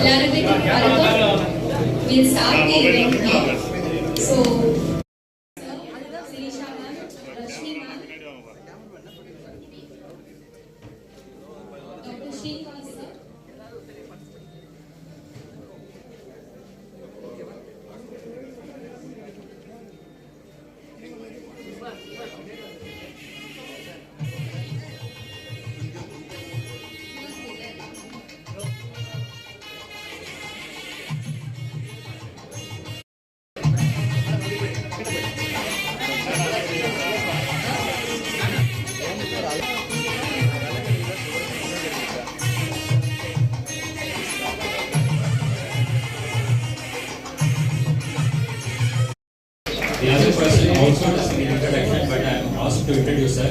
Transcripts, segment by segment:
Clarity will start the event now. So The other person also is an introduction, but I'm asked to introduce her.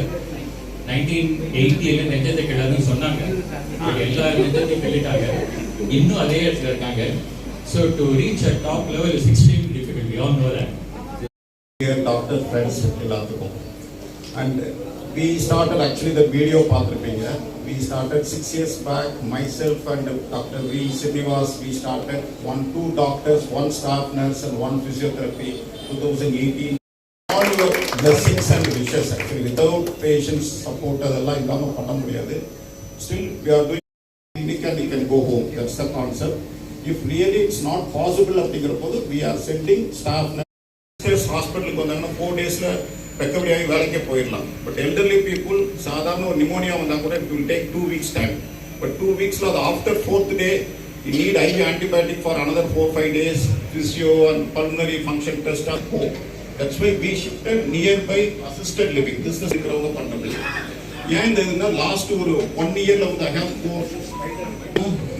1980 ல நெஞ்சத்தை கிளறுன்னு சொன்னாங்க. எல்லா நெஞ்சத்தையும் இன்னும் அதே இடத்துல இருக்காங்க. So to reach a top level is extreme difficult doctor friends எல்லாத்துக்கும். And we started actually the video பார்த்துருப்பீங்க we started six years back myself and doctor V Srinivas we started one two doctors one staff nurse and one physiotherapy two thousand eighteen all your and wishes actually without patients support அதெல்லாம் இல்லாமல் பண்ண முடியாது still we are doing clinic and you can go home. That's the concept. If really it's not அப்படிங்கிற போது we are sending staff nurse ஹாஸ்பிட்டலுக்கு வந்தாங்கன்னா four டேஸில் recovery ஆகி வேலைக்கே போயிடலாம். பட் எல்டர்லி பீப்புள் சாதாரண ஒரு நிமோனியா வந்தால் கூட it will take two weeks time but two வீக்ஸில் அது after fourth day E need I antibiotic for another four five days physio and pulmonary function test are home. That's பி we nearby nearby assisted business This is இருக்கிறவங்க ஏன் இந்த இதுனா last ஒரு one இயரில் வந்து I have four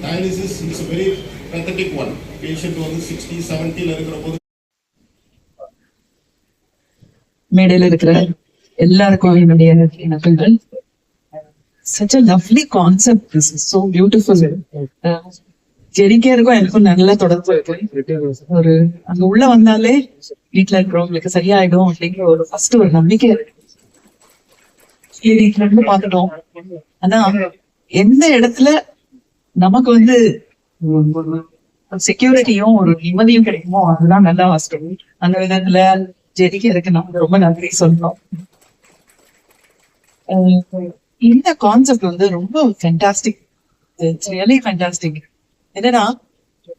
dialysis it's very pathetic one patient வந்து sixty செவன்ட்டியில் இருக்கிற போது மேடையில இருக்கிற எல்லாருக்கும் என்னுடைய such a lovely concept. This is so beautiful. ஜெரிக்கேருக்கும் எனக்கும் நல்ல தொடர்பு இருக்கு. ஒரு அங்க உள்ள வந்தாலே வீட்டுல இருக்கிறவங்களுக்கு சரியாயிடும் அப்படிங்கிற ஒரு ஃபர்ஸ்ட் ஒரு நம்பிக்கை இருக்கு. வீட்டுல இருந்து பாத்துட்டோம் ஆனா எந்த இடத்துல நமக்கு வந்து செக்யூரிட்டியும் ஒரு நிம்மதியும் கிடைக்குமோ அதுதான் நல்லா ஃபர்ஸ்ட் அந்த விதத்துல ஜெரிக்கு இருக்கு நம்ம ரொம்ப நன்றி சொன்னோம் இந்த கான்செப்ட் வந்து ரொம்ப ஃபென்டாஸ்டிக் இட்ஸ் ரியலி ஃபென்டாஸ்டிக் என்னன்னா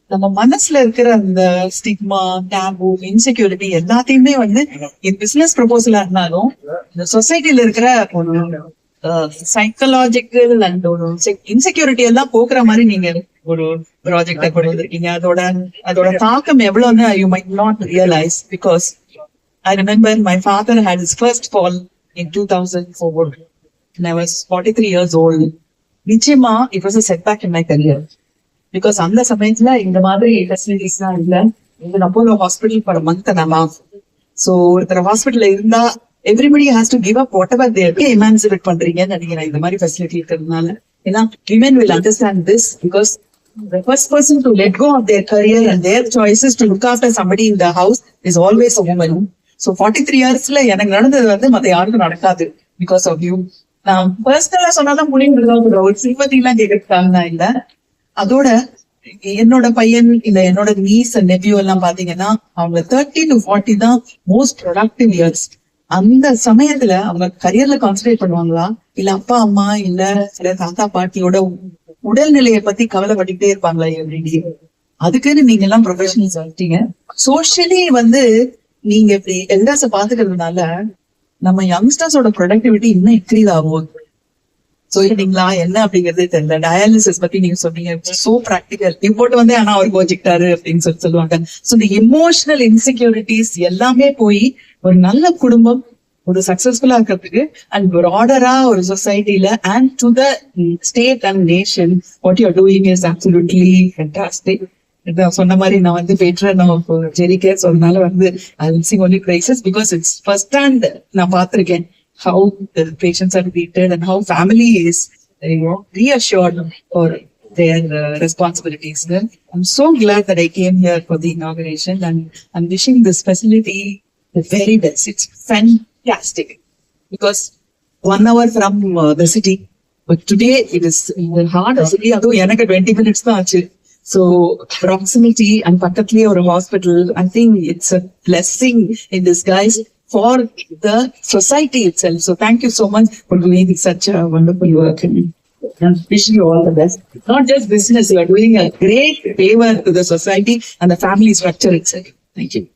நம்ம மனசுல இருக்கிற அந்த ஸ்டிக்மா டேபு இன்செக்யூரிட்டி எல்லாத்தையுமே வந்து இது பிசினஸ் ப்ரொபோசலா இருந்தாலும் இந்த சொசைட்டில இருக்கிற ஒரு சைக்கலாஜிக்கல் அண்ட் ஒரு இன்செக்யூரிட்டி எல்லாம் போக்குற மாதிரி நீங்க ஒரு ப்ராஜெக்ட கொண்டு வந்திருக்கீங்க. அதோட அதோட தாக்கம் எவ்வளவுன்னு you might not realise because I remember my father had his first fall in 2004 and I was 43 years old. நிச்சயமா it was a setback in my career because அந்த சமயத்துல இந்த மாதிரி ஃபெசிலிட்டிஸ் ஃபெசிலிட்டிஸ்லாம் இல்ல இந்த Apollo hospital per month and off so ஒருத்தர் ஹாஸ்பிட்டல்ல இருந்தா everybody has to give up whatever தேர்க்கு emancipate பண்றீங்கன்னு நினைக்கிறேன் இந்த மாதிரி ஃபெசிலிட்டி இருக்கிறதுனால ஏன்னா women will understand this because the first person to let go of their career and their choices to look after somebody in the house is always a woman. So 43 இயர்ஸ்ல எனக்கு நடந்தது வந்து மத்த யாருக்கும் நடக்காது பிகாஸ் ஆஃப் யூ நான் பர்சனலா சொன்னாதான் முடியும் ஒரு சிம்பத்தி எல்லாம் கேட்கறதுக்காக இல்ல. அதோட என்னோட பையன் இல்ல என்னோட நீஸ் நெவியூ எல்லாம் பாத்தீங்கன்னா அவங்க தேர்ட்டி டு ஃபார்ட்டி தான் மோஸ்ட் ப்ரொடக்டிவ் இயர்ஸ் அந்த சமயத்துல அவங்க கரியர்ல கான்சென்ட்ரேட் பண்ணுவாங்களா? இல்ல அப்பா அம்மா இல்ல சில தாத்தா பாட்டியோட உடல்நிலையை பத்தி கவலைப்பட்டுட்டே இருப்பாங்களா? எவ்ரிடே அதுக்குன்னு நீங்க எல்லாம் ப்ரொஃபஷனல்ஸ் வந்துட்டீங்க சோஷியலி வந்து நீங்க இப்படி எல்டர்ஸ பாத்துக்கிறதுனால நம்ம யங்ஸ்டர்ஸோட ப்ரொடக்டிவிட்டி இன்னும் இன்க்ரீஸ் ஆகும். சொல்லிட்டீங்களா என்ன அப்படிங்கறதே தெரியல. டயாலிசிஸ் பத்தி நீங்க சொன்னீங்க. சோ பிராக்டிக்கல் இம்போர்ட் வந்து ஆனா அவர் கோச்சிக்கிட்டாரு அப்படின்னு சொல்லி சொல்லுவாங்க. சோ இந்த எமோஷனல் இன்செக்யூரிட்டிஸ் எல்லாமே போய் ஒரு நல்ல குடும்பம் ஒரு சக்சஸ்ஃபுல்லா இருக்கிறதுக்கு அண்ட் ப்ராடரா ஒரு சொசைட்டில and to the state and nation what you're doing is absolutely fantastic சொன்ன மாதிரி நான் வந்து பேட்ரன் ஜெரிக்கே சொன்னனால வந்து I sing only praises because it's first hand நான் பார்த்திருக்கேன் how the patients are treated and how family is you know reassured for their uh, responsibilities then i'm so glad that i came here for the inauguration and i'm wishing this facility the very best it's fantastic because one hour from uh, the city but today it is hard சொல்லி அதுவும் எனக்கு twenty minutes தான் ஆச்சு So proximity and particularly or a hospital, I think it's a blessing in disguise for the society itself. So thank you so much for doing such a wonderful work. And wishing you all the best. Not just business, you are doing a great favor to the society and the family structure itself. Thank you.